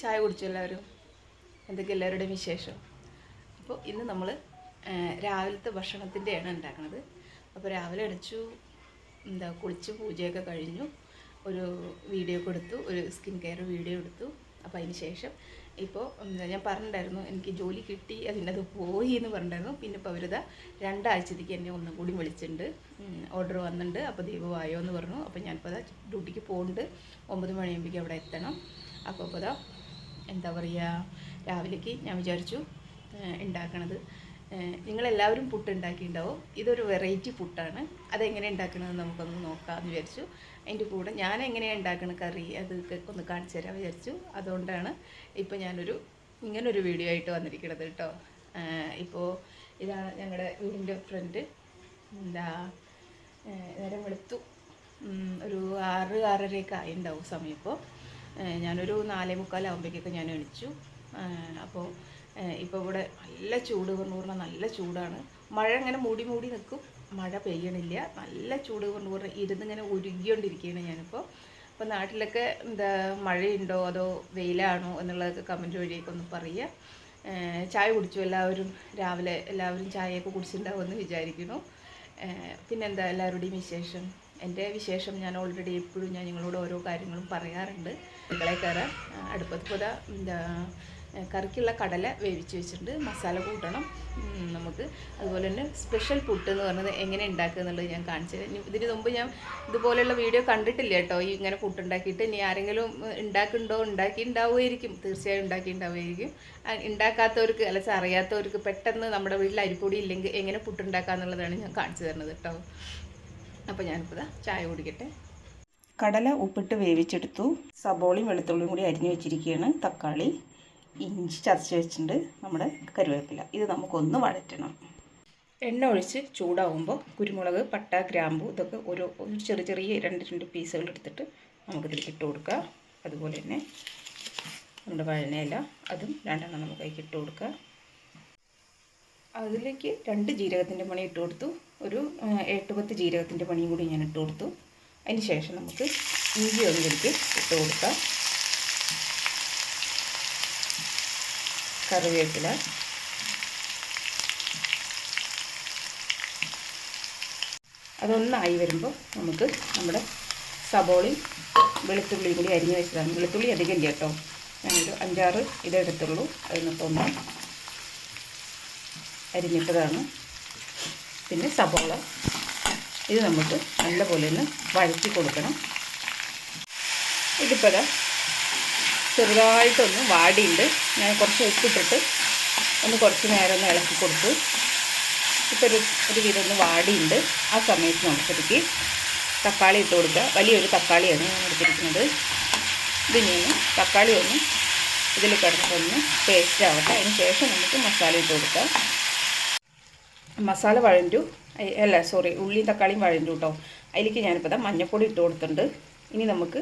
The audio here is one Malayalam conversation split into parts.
ചായ കുടിച്ചു എല്ലാവരും. എന്തൊക്കെ എല്ലാവരുടെയും വിശേഷം? അപ്പോൾ ഇന്ന് നമ്മൾ രാവിലത്തെ ഭക്ഷണത്തിന്റെയാണ് ഉണ്ടാക്കുന്നത് അപ്പോൾ രാവിലെ അടിച്ചു എന്താ കുളിച്ച് പൂജയൊക്കെ കഴിഞ്ഞു. ഒരു വീഡിയോ കൊടുത്തു ഒരു സ്കിൻ കെയർ വീഡിയോ എടുത്തു. അപ്പോൾ അതിന് ശേഷം ഇപ്പോൾ ഞാൻ പറഞ്ഞിട്ടുണ്ടായിരുന്നു എനിക്ക് ജോലി കിട്ടി അതിന്റെ അത് പോയി എന്ന് പറഞ്ഞിട്ടുണ്ടായിരുന്നു. പിന്നെ ഇപ്പോൾ അവരിതാ രണ്ടാഴ്ചത്തേക്ക് എന്നെ ഒന്നും കൂടി വിളിച്ചിട്ടുണ്ട്. ഓർഡർ വന്നിട്ടുണ്ട്. അപ്പോൾ ദൈവം വായോ എന്ന് പറഞ്ഞു. അപ്പോൾ ഞാനിപ്പോൾ അതാ ഡ്യൂട്ടിക്ക് പോകുന്നുണ്ട് ഒമ്പത് മണിയാകുമ്പോഴേക്കും അവിടെ എത്തണം. അപ്പോൾ അപ്പോൾ അതാ എന്താ പറയുക രാവിലേക്ക് ഞാൻ വിചാരിച്ചു ഉണ്ടാക്കണത് നിങ്ങളെല്ലാവരും പുട്ട് ഉണ്ടാക്കിയിട്ടുണ്ടാവും ഇതൊരു വെറൈറ്റി പുട്ടാണ്. അതെങ്ങനെ ഉണ്ടാക്കണമെന്ന് നമുക്കൊന്ന് നോക്കാമെന്ന് വിചാരിച്ചു. അതിന്റെ കൂടെ ഞാൻ എങ്ങനെയാണ് ഉണ്ടാക്കണ കറി അത് ഒന്ന് കാണിച്ചു തരാൻ വിചാരിച്ചു. അതുകൊണ്ടാണ് ഇപ്പോൾ ഞാനൊരു ഇങ്ങനൊരു വീഡിയോ ആയിട്ട് വന്നിരിക്കുന്നത് കേട്ടോ ഇപ്പോൾ ഇതാണ് ഞങ്ങളുടെ വീടിന്റെ ഫ്രണ്ട്. എന്താ നേരം വെളുത്തു. ഒരു ആറ് ആറരയൊക്കെ ആയിണ്ടാവും സമയം ഇപ്പോൾ ഞാനൊരു നാലേ മുക്കാലാകുമ്പോഴേക്കൊക്കെ ഞാൻ എണിച്ചു. അപ്പോൾ ഇപ്പോൾ ഇവിടെ നല്ല ചൂട് കൊണ്ട് പറഞ്ഞാൽ നല്ല ചൂടാണ്. മഴ ഇങ്ങനെ മൂടി മൂടി നിൽക്കും മഴ പെയ്യണില്ല. നല്ല ചൂട് പറഞ്ഞു പറഞ്ഞാൽ ഇരുന്നിങ്ങനെ ഉരുകിക്കൊണ്ടിരിക്കുകയാണ് ഞാനിപ്പോൾ അപ്പോൾ നാട്ടിലൊക്കെ എന്താ മഴയുണ്ടോ അതോ വെയിലാണോ എന്നുള്ളതൊക്കെ കമന്റ് വഴിയൊക്കെ ഒന്ന് പറയുക. ചായ കുടിച്ചു എല്ലാവരും? രാവിലെ എല്ലാവരും ചായയൊക്കെ കുടിച്ചിട്ടുണ്ടാവുമെന്ന് വിചാരിക്കുന്നു. പിന്നെന്താ എല്ലാവരുടെയും വിശേഷം? എന്റെ വിശേഷം ഞാൻ ഓൾറെഡി എപ്പോഴും ഞാൻ നിങ്ങളോട് ഓരോ കാര്യങ്ങളും പറയാറുണ്ട്. നിങ്ങളെ കയറാൻ അടുപ്പത്ത് പുത എന്താ കറിക്കുള്ള കടല വേവിച്ച് വെച്ചിട്ടുണ്ട്. മസാല കൂട്ടണം. നമുക്ക് അതുപോലെ തന്നെ സ്പെഷ്യൽ പുട്ട് എന്ന് പറഞ്ഞത് എങ്ങനെ ഉണ്ടാക്കുക എന്നുള്ളത് ഞാൻ കാണിച്ചു ഇതിന് മുമ്പ് ഞാൻ ഇതുപോലെയുള്ള വീഡിയോ കണ്ടിട്ടില്ല കേട്ടോ. ഈ ഇങ്ങനെ പുട്ട് ഉണ്ടാക്കിയിട്ട് ഇനി ആരെങ്കിലും ഉണ്ടാക്കുന്നുണ്ടോ? ഉണ്ടാക്കി ഉണ്ടാവുമായിരിക്കും തീർച്ചയായും ഉണ്ടാക്കി ഉണ്ടാവുമായിരിക്കും ആ, ഉണ്ടാക്കാത്തവർക്ക് അല്ലെങ്കിൽ അറിയാത്തവർക്ക് പെട്ടെന്ന് നമ്മുടെ വീട്ടിൽ അരിപ്പൊടി ഇല്ലെങ്കിൽ എങ്ങനെ പുട്ടുണ്ടാക്കുക എന്നുള്ളതാണ് ഞാൻ കാണിച്ചു തരുന്നത് കേട്ടോ. അപ്പോൾ ഞാനിപ്പോൾ ചായ കുടിക്കട്ടെ. കടല ഉപ്പിട്ട് വേവിച്ചെടുത്തു. സബോളയും വെളുത്തുള്ളിയും കൂടി അരിഞ്ഞു വെച്ചിരിക്കുകയാണ്. തക്കാളി ഇഞ്ചി ചതച്ച് വെച്ചിട്ടുണ്ട് നമ്മുടെ കരുവേപ്പില ഇത് നമുക്കൊന്ന് വഴറ്റണം. എണ്ണ ഒഴിച്ച് ചൂടാവുമ്പോൾ കുരുമുളക് പട്ട ഗ്രാമ്പു ഇതൊക്കെ ഒരു ഒരു ചെറിയ ചെറിയ രണ്ട് രണ്ട് പീസുകൾ എടുത്തിട്ട് നമുക്കിതിലേക്ക് ഇട്ട് കൊടുക്കുക. അതുപോലെ തന്നെ നമ്മുടെ വഴനയില അതും രണ്ടെണ്ണം നമുക്ക് അതിലേക്ക് ഇട്ട് കൊടുക്കുക. അതിലേക്ക് രണ്ട് ജീരകത്തിന്റെ പണി ഇട്ട് കൊടുത്തു. ഒരു എട്ടുപത്ത് എട്ട് പത്ത് ജീരകത്തിന്റെ പണിയും കൂടി ഞാൻ ഇട്ട് കൊടുത്തു. അതിന് ശേഷം നമുക്ക് ഇഞ്ചി ഒന്നിലേക്ക് ഇട്ട് കൊടുക്കാം. കറിവേപ്പില. അതൊന്നായി വരുമ്പോൾ നമുക്ക് നമ്മുടെ സബോളയും വെളുത്തുള്ളി കൂടി അരിഞ്ഞ് വെച്ചതാണ്. വെളുത്തുള്ളി അധികം ഇല്ല കേട്ടോ. ഞാനൊരു അഞ്ചാറ് ഇതെടുത്തുള്ളൂ അതിനകത്തൊന്ന് അരിഞ്ഞിട്ടതാണ്. പിന്നെ സബോള. ഇത് നമുക്ക് നല്ലപോലെ ഒന്ന് വഴറ്റി കൊടുക്കണം. ഇതിപ്പോൾ ചെറുതായിട്ടൊന്ന് വാടിയുണ്ട്. ഞാൻ കുറച്ച് ഉപ്പിട്ടിട്ട് ഒന്ന് കുറച്ച് നേരം ഒന്ന് ഇളക്കി കൊടുത്തു ഇപ്പോൾ ഒരു ഒരു വിധം ഒന്ന് വാടിയുണ്ട്. ആ സമയത്ത് നമുക്കിടയ്ക്ക് തക്കാളി ഇട്ട് കൊടുക്കുക വലിയൊരു തക്കാളിയാണ് ഞാൻ എടുത്തിരിക്കുന്നത്. ഇതിനി തക്കാളി ഒന്ന് ഇതിൽ കിടന്നിട്ടൊന്ന് പേസ്റ്റ് ആവട്ടെ. അതിന് ശേഷം നമുക്ക് മസാല ഇട്ട് കൊടുക്കാം. മസാല വഴണ്ടു. അല്ല സോറി ഉള്ളിയും തക്കാളിയും വഴണ്ടു കേട്ടോ അതിലേക്ക് ഞാനിപ്പോൾ ഇതാ മഞ്ഞൾപ്പൊടി ഇട്ട് കൊടുത്തിട്ടുണ്ട്. ഇനി നമുക്ക്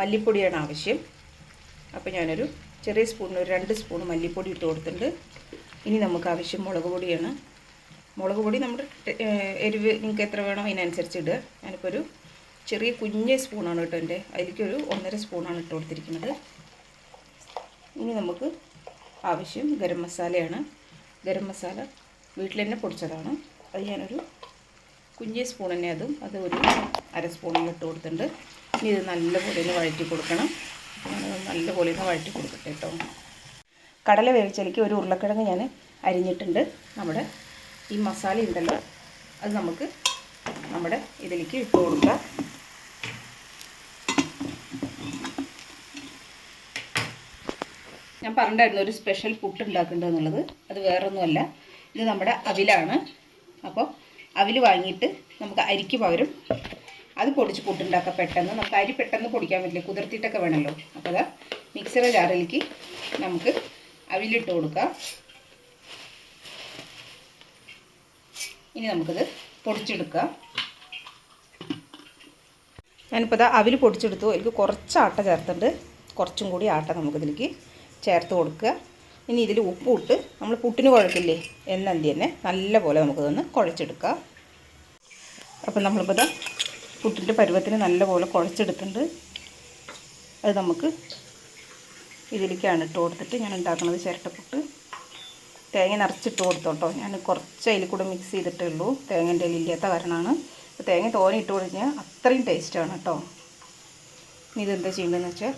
മല്ലിപ്പൊടിയാണ് ആവശ്യം. അപ്പോൾ ഞാനൊരു ചെറിയ സ്പൂണിന് ഒരു രണ്ട് സ്പൂൺ മല്ലിപ്പൊടി ഇട്ട് കൊടുത്തിട്ടുണ്ട്. ഇനി നമുക്ക് ആവശ്യം മുളക് പൊടിയാണ്. മുളക് പൊടി നമ്മുടെ എരിവ് നിങ്ങൾക്ക് എത്ര വേണോ അതിനനുസരിച്ച് ഇടുക. ഞാനിപ്പോൾ ഒരു ചെറിയ കുഞ്ഞ സ്പൂണാണ് കേട്ടോ എന്റെ. അതിലേക്ക് ഒരു ഒന്നര സ്പൂണാണ് ഇട്ട് കൊടുത്തിരിക്കുന്നത്. ഇനി നമുക്ക് ആവശ്യം ഗരം മസാലയാണ്. ഗരം മസാല വീട്ടിൽ തന്നെ പൊടിച്ചതാണ്. അത് ഞാനൊരു കുഞ്ഞി സ്പൂൺ തന്നെ അതും അത് ഒരു അര സ്പൂണിൽ ഇട്ട് കൊടുത്തിട്ടുണ്ട്. ഇനി ഇത് നല്ലപോലെ ഒന്ന് വഴറ്റി കൊടുക്കണം. നല്ലപോലെ ഒന്ന് വഴറ്റി കൊടുക്കട്ടെ കേട്ടോ. കടല വേവിച്ചതിലേക്ക് ഒരു ഉരുളക്കിഴങ്ങ് ഞാൻ അരിഞ്ഞിട്ടുണ്ട്. നമ്മുടെ ഈ മസാല ഉണ്ടല്ലോ അത് നമുക്ക് നമ്മുടെ ഇതിലേക്ക് ഇട്ട് കൊടുക്കാം. ഞാൻ പറഞ്ഞിട്ടായിരുന്നു ഒരു സ്പെഷ്യൽ പുട്ട് ഉണ്ടാക്കേണ്ടത് എന്നുള്ളത്. അത് വേറൊന്നുമല്ല. ഇത് നമ്മുടെ അവിലാണ്. അപ്പോൾ അവിൽ വാങ്ങിയിട്ട് നമുക്ക് അരിക്ക് പകരം അത് പൊടിച്ച് കൂട്ടുണ്ടാക്കാം പെട്ടെന്ന്. നമുക്ക് അരി പെട്ടെന്ന് പൊടിക്കാൻ പറ്റില്ല. കുതിർത്തിയിട്ടൊക്കെ വേണമല്ലോ. അപ്പോൾ അതാ മിക്സറ ജാറിലേക്ക് നമുക്ക് അവിലിട്ട് കൊടുക്കാം. ഇനി നമുക്കിത് പൊടിച്ചെടുക്കാം. ഞാനിപ്പോൾ ഇതാ അവിൽ പൊടിച്ചെടുത്തു. എനിക്ക് കുറച്ച് ആട്ട ചേർത്തിട്ടുണ്ട്. കുറച്ചും കൂടി ആട്ട നമുക്കിതിലേക്ക് ചേർത്ത് കൊടുക്കുക. ഇനി ഇതിൽ ഉപ്പ് ഇട്ട് നമ്മൾ പുട്ടിന് കുഴക്കില്ലേ എന്നന്തി തന്നെ നല്ല പോലെ നമുക്കിതൊന്ന് കുഴച്ചെടുക്കാം അപ്പം നമ്മളിപ്പോൾ ഇതാ പുട്ടിന്റെ പരുവത്തിന് നല്ല പോലെ കുഴച്ചെടുത്തിട്ടുണ്ട്. അത് നമുക്ക് ഇതിലേക്കാണ് ഇട്ട് കൊടുത്തിട്ട് ഞാൻ ഉണ്ടാക്കുന്നത് ചിരട്ടപ്പുട്ട് തേങ്ങ നിറച്ചിട്ട് കൊടുത്തോട്ടോ ഞാൻ കുറച്ച് അതിൽ കൂടെ മിക്സ് ചെയ്തിട്ടേ ഉള്ളൂ. തേങ്ങന്റെ ഇല്ലാത്ത കാരണമാണ്. അപ്പോൾ തേങ്ങ തോനെ ഇട്ട് കൊടുത്താൽ അത്രയും ടേസ്റ്റാണ് കേട്ടോ. ഇനി ഇതെന്താ ചെയ്യേണ്ടതെന്ന് വെച്ചാൽ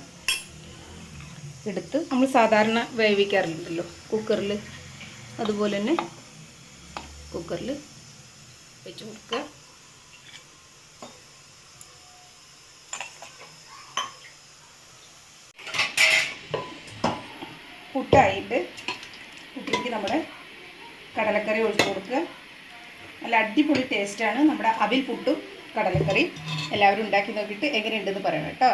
എടുത്ത് നമ്മൾ സാധാരണ വേവിക്കാറുണ്ടല്ലോ. കുക്കറിൽ അതുപോലെ തന്നെ കുക്കറിൽ വെച്ച് കൊടുക്കുക. പുട്ടായിട്ട് പുട്ടിലേക്ക് നമ്മുടെ കടലക്കറി ഒഴിച്ച് കൊടുക്കുക. നല്ല അടിപൊളി ടേസ്റ്റാണ് നമ്മുടെ അവിൽ പുട്ടും കടലക്കറി എല്ലാവരും ഉണ്ടാക്കി നോക്കിയിട്ട് എങ്ങനെയുണ്ടെന്ന് പറയണം കേട്ടോ.